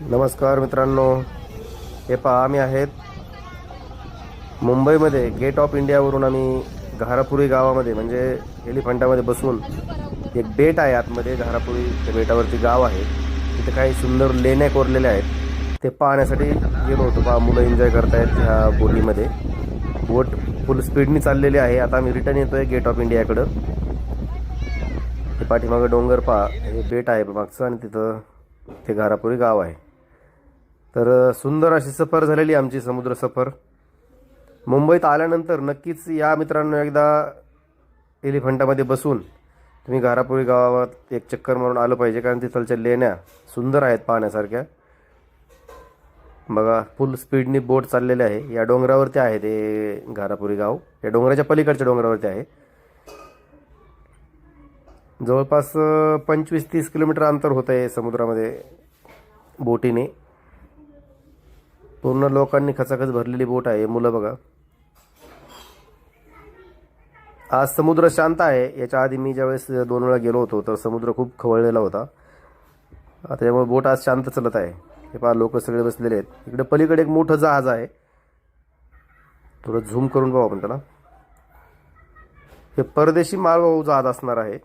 नमस्कार मित्रांनो. हे पहा आम्ही आहेत मुंबईमध्ये गेट ऑफ इंडियावरून आम्ही घारापुरी गावामध्ये म्हणजे एलिफंटामध्ये बसून एक बेट आहे आतमध्ये घारापुरी त्या बेटावरती गाव आहे. तिथे काही सुंदर लेण्या कोरलेल्या आहेत. ते पाहण्यासाठी गेलो होतो पहा मुलं एन्जॉय करतायत ह्या बोटीमध्ये. बोट फुल स्पीडनी चाललेली आहे. आता आम्ही रिटर्न येतोय गेट ऑफ इंडियाकडं ते पाठीमागं डोंगर पहा हे बेट आहे मागचं आणि तिथं ते घारापुरी गाव आहे. तर सुंदर अशी सफर झालेली आमची समुद्र सफर. मुंबईत आल्यानंतर नक्कीच या मित्रांनो एकदा एलिफंटामध्ये बसून तुम्ही घारापुरी गावात एक चक्कर मारून आलं पाहिजे कारण तिथलच्या लेण्या सुंदर आहेत पाहण्यासारख्या. बघा फुल स्पीडनी बोट चाललेले आहे. या डोंगरावरती आहे ते घारापुरी गाव. या डोंगराच्या पलीकडच्या डोंगरावरती आहे. जवळपास पंचवीस तीस किलोमीटर अंतर होतं आहे समुद्रामध्ये बोटीने. पूर्ण लोकांनी खचाखच भरलेली बोट आहे मुलं बघा. आज समुद्र शांत आहे. याच्या आधी मी ज्यावेळेस दोन वेळा गेलो होतो तर समुद्र खूप खवळलेला होता. त्याच्यामुळे त्यामुळे बोट आज शांत चालत आहे. हे पहा लोक सगळे बसलेले आहेत. इकडे पलीकडे एक मोठं जहाज आहे. थोडं झूम करून पाहू आपण त्याला. हे परदेशी मालवाहू जहाज असणार आहे.